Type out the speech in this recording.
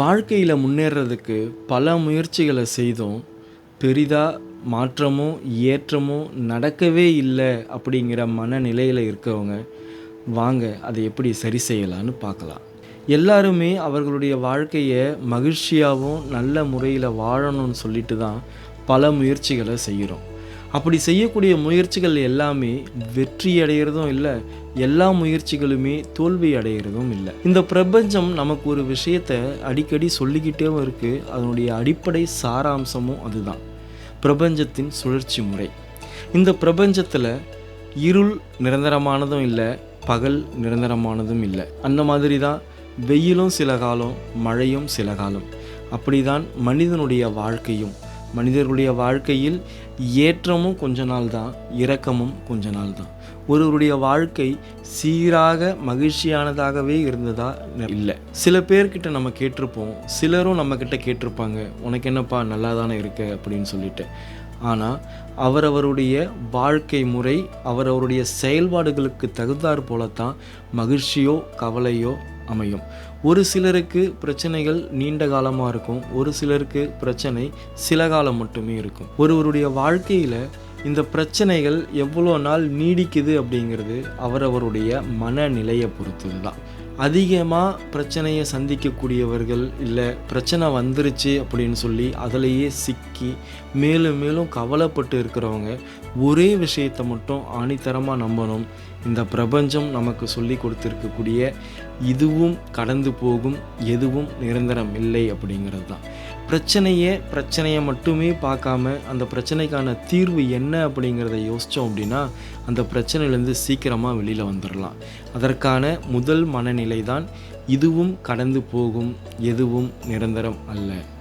வாழ்க்கையில் முன்னேறதுக்கு பல முயற்சிகளை செய்தும் பெரிதாக மாற்றமோ ஏற்றமோ நடக்கவே இல்லை அப்படிங்கிற மனநிலையில் இருக்கவங்க வாங்க அதை எப்படி சரி செய்யலான்னு பார்க்கலாம். எல்லாருமே அவர்களுடைய வாழ்க்கையை மகிழ்ச்சியாகவும் நல்ல முறையில் வாழணும்னு சொல்லிட்டு தான் பல முயற்சிகளை செய்கிறோம். அப்படி செய்யக்கூடிய முயற்சிகள் எல்லாமே வெற்றி அடைகிறதும் இல்லை எல்லா முயற்சிகளுமே தோல்வி அடைகிறதும் இல்லை. இந்த பிரபஞ்சம் நமக்கு ஒரு விஷயத்தை அடிக்கடி சொல்லிக்கிட்டேவும் இருக்குது அதனுடைய அடிப்படை சாராம்சமும் அதுதான். பிரபஞ்சத்தின் சுழற்சி முறை. இந்த பிரபஞ்சத்தில் இருள் நிரந்தரமானதும் இல்லை பகல் நிரந்தரமானதும் இல்லை. அந்த மாதிரி தான் வெயிலும் சில காலம் மழையும் சில காலம். அப்படிதான் மனிதனுடைய வாழ்க்கையும். மனிதர்களுடைய வாழ்க்கையில் ஏற்றமும் கொஞ்ச நாள் தான் இரக்கமும் கொஞ்ச நாள் தான் ஒருவருடைய வாழ்க்கை சீராக மகிழ்ச்சியானதாகவே இருந்ததா? இல்லை. சில பேர்கிட்ட நம்ம கேட்டிருப்போம். சிலரும் நம்மக்கிட்ட கேட்டிருப்பாங்க. உனக்கு என்னப்பா நல்லா தானே இருக்க? அப்படின்னு சொல்லிட்டு. ஆனால் அவரவருடைய வாழ்க்கை முறை அவரவருடைய செயல்பாடுகளுக்கு தகுந்தாற் போலத்தான் மகிழ்ச்சியோ கவலையோ அமையும். ஒரு சிலருக்கு பிரச்சனைகள் நீண்ட காலமாக இருக்கும். ஒரு சிலருக்கு பிரச்சனை சில காலம் மட்டுமே இருக்கும். ஒருவருடைய வாழ்க்கையில் இந்த பிரச்சனைகள் எவ்வளோ நாள் நீடிக்குது அப்படிங்கிறது அவரவருடைய மனநிலையை பொறுத்தது தான். அதிகமாக பிரச்சனையை சந்திக்கக்கூடியவர்கள் இல்லை பிரச்சனை வந்துருச்சு அப்படின்னு சொல்லி அதிலேயே சிக்கி மேலும் மேலும் கவலைப்பட்டு இருக்கிறவங்க ஒரே விஷயத்தை மட்டும் ஆணித்தரமாக நம்பணும். இந்த பிரபஞ்சம் நமக்கு சொல்லி கொடுத்துருக்கக்கூடிய இதுவும் கடந்து போகும் எதுவும் நிரந்தரம் இல்லை அப்படிங்கிறது தான் பிரச்சனையே பிரச்சனையை மட்டுமே பார்க்காம அந்த பிரச்சனைக்கான தீர்வு என்ன அப்படிங்கிறத யோசித்தோம் அப்படின்னா அந்த பிரச்சனையிலேருந்து சீக்கிரமாக வெளியில் வந்துடலாம் அதற்கான முதல் மனநிலை தான் இதுவும் கடந்து போகும் எதுவும் நிரந்தரம் அல்ல.